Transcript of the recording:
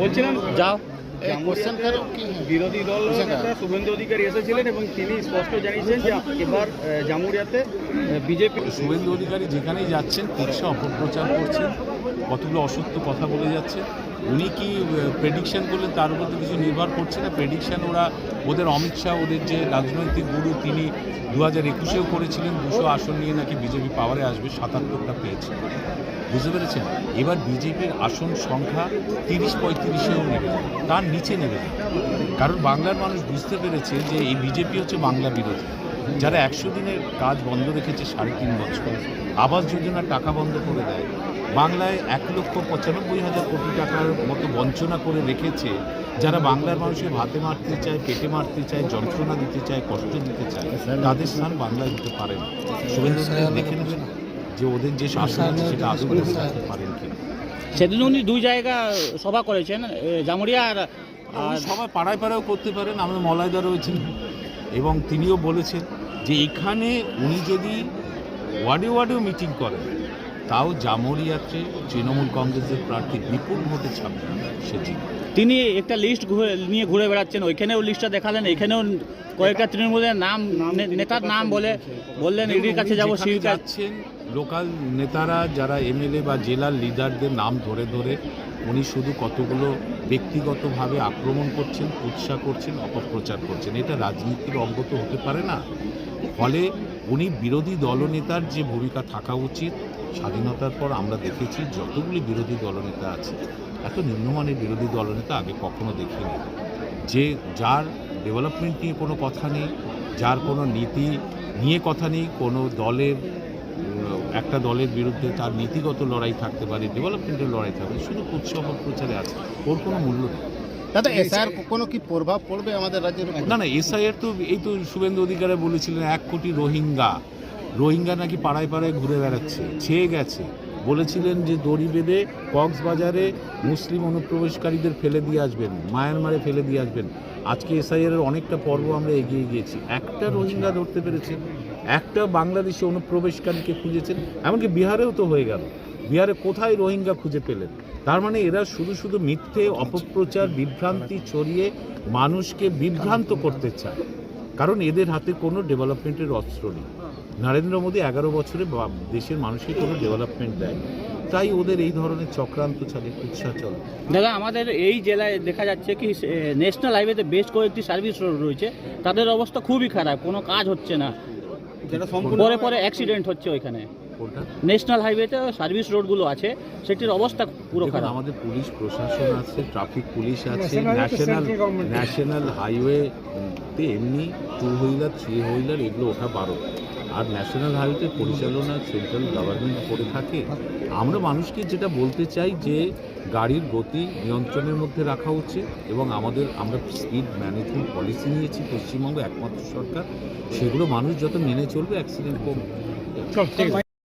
বলছিলাম? যাও। বিরোধী দল শুভেন্দু অধিকারী এসেছিলেন এবং তিনি স্পষ্ট জানিয়েছেন যে এবার জামুরিয়াতে বিজেপি শুভেন্দু অধিকারী যেখানেই যাচ্ছেন তিনশো অপপ্রচার করছেন কতগুলো অসত্য কথা বলে যাচ্ছে উনি কি প্রেডিকশন করলেন তার উপর তো কিছু নির্ভর করছে না। প্রেডিকশন ওরা, ওদের অমিত শাহ, ওদের যে রাজনৈতিক গুরু, তিনি দু হাজার একুশেও করেছিলেন। দুশো আসন নিয়ে নাকি বিজেপি পাওয়ারে আসবে, সাতাত্তরটা পেয়েছে। বুঝতে পেরেছেন? এবার বিজেপির আসন সংখ্যা তিরিশ পঁয়ত্রিশেও নেবে। তার নিচে নেবে। কারণ বাংলার মানুষ বুঝতে পেরেছে যে এই বিজেপি হচ্ছে বাংলা বিরোধী। যারা একশো দিনের কাজ বন্ধ রেখেছে সাড়ে তিন বছর, আবাস যোজনার টাকা বন্ধ করে দেয় বাংলায় এক লক্ষ পঁচানব্বই হাজার কোটি টাকার মতো বঞ্চনা করে রেখেছে যারা বাংলার মানুষের ভাতে মারতে চায় পেটে মারতে চায় যন্ত্রণা দিতে চায় কষ্ট দিতে চায় তাদের স্থান বাংলায় দিতে পারে না। শুভেন্দু দেখে নেবেন যে ওদের যে শাসন আছে সেটা আদৌ রাখতে পারেন কিনা সেদিন উনি দুই জায়গা সভা করেছেন জামুরিয়া আর সবাই পাড়ায় পাড়ায়ও করতে পারেন আমাদের মলায়দা রয়েছেন এবং তিনিও বলেছেন যে এখানে উনি যদি ওয়ার্ডে ওয়ার্ডেও মিটিং করেন তাও জামরিয়াতে তৃণমূল কংগ্রেসের প্রার্থী বিপুল ভোটে ছাড়বে সে তিনি একটা লিস্ট নিয়ে ঘুরে বেড়াচ্ছেন। ওইখানেও লিস্টটা দেখালেন এখানেও কয়েকটা তৃণমূলের নাম নেতার নাম বলে বললেন ইডির কাছে যাব যেখানে যাচ্ছেন লোকাল নেতারা যারা এমএলএ বা জেলার লিডারদের নাম ধরে ধরে উনি শুধু কতগুলো ব্যক্তিগতভাবে আক্রমণ করছেন উৎসাহ করছেন অপপ্রচার করছেন। এটা রাজনীতির অঙ্গ তো হতে পারে না। ফলে উনি বিরোধী দলনেতার যে ভূমিকা থাকা উচিত স্বাধীনতার পর আমরা দেখেছি যতগুলি বিরোধী দলনেতা আছে এত নিম্নমানের বিরোধী দলনেতা আগে কখনো দেখিনি। যে যার ডেভেলপমেন্ট নিয়ে কোনো কথা নেই যার কোনো নীতি নিয়ে কথা নেই কোনো দলের একটা দলের বিরুদ্ধে তার নীতিগত লড়াই থাকতে পারে ডেভেলপমেন্টের লড়াই থাকবে শুধু উৎসব প্রচারে আছে ওর কোনো মূল্য নেই। দাদা এসআর কোনো কি প্রভাব পড়বে আমাদের রাজ্যের না না এসআইয়ের তো এই তো শুভেন্দু অধিকারে বলেছিলেন এক কোটি রোহিঙ্গা। রোহিঙ্গা নাকি পাড়ায় পাড়ায় ঘুরে বেড়াচ্ছে ছেয়ে গেছে। বলেছিলেন যে দড়ি বেঁধে কক্সবাজারে মুসলিম অনুপ্রবেশকারীদের ফেলে দিয়ে আসবেন মায়ানমারে ফেলে দিয়ে আসবেন। আজকে এসআইআর এর অনেকটা পর্ব আমরা এগিয়ে গিয়েছি। একটা রোহিঙ্গা ধরতে পেরেছেন একটা বাংলাদেশি অনুপ্রবেশকারীকে খুঁজেছেন এমনকি বিহারেও তো হয়ে গেল। বিহারে কোথায় রোহিঙ্গা খুঁজে পেলেন? তার মানে এরা শুধু শুধু মিথ্যে অপপ্রচার বিভ্রান্তি ছড়িয়ে মানুষকে বিভ্রান্ত করতে চায়। কারণ এদের হাতে কোনো ডেভেলপমেন্টের অস্ত্র নেই। নরেন্দ্র মোদী এগারো বছরে বা- দেশের মানুষকে কোনো ডেভেলপমেন্ট দেয় তাই ওদের এই ধরনের চক্রান্ত চলে উৎসাহ চলে। দাদা আমাদের এই জেলায় দেখা যাচ্ছে কি ন্যাশনাল হাইওয়েতে বেশ কয়েকটি সার্ভিস রোড রয়েছে। তাদের অবস্থা খুবই খারাপ কোনো কাজ হচ্ছে না। পরে পরে অ্যাক্সিডেন্ট হচ্ছে ওইখানে। ন্যাশনাল হাইওয়েতে সার্ভিস রোডগুলো আছে সেটির অবস্থা পুরো খারাপ। আমাদের পুলিশ প্রশাসন আছে ট্রাফিক পুলিশ আছে ন্যাশনাল ন্যাশনাল হাইওয়ে তে। এমনি টু হুইলার থ্রি হুইলার এগুলো ওঠা বারো আর ন্যাশনাল হাইওয়েতে পরিচালনা সেন্ট্রাল গভর্নমেন্ট করে থাকে, আমরা মানুষকে যেটা বলতে চাই যে গাড়ির গতি নিয়ন্ত্রণের মধ্যে রাখা উচিত এবং আমাদের, আমরা স্পিড ম্যানেজমেন্ট পলিসি নিয়েছি, পশ্চিমবঙ্গ একমাত্র সরকার। সেগুলো মানুষ যত মেনে চলবে অ্যাক্সিডেন্ট কমবে।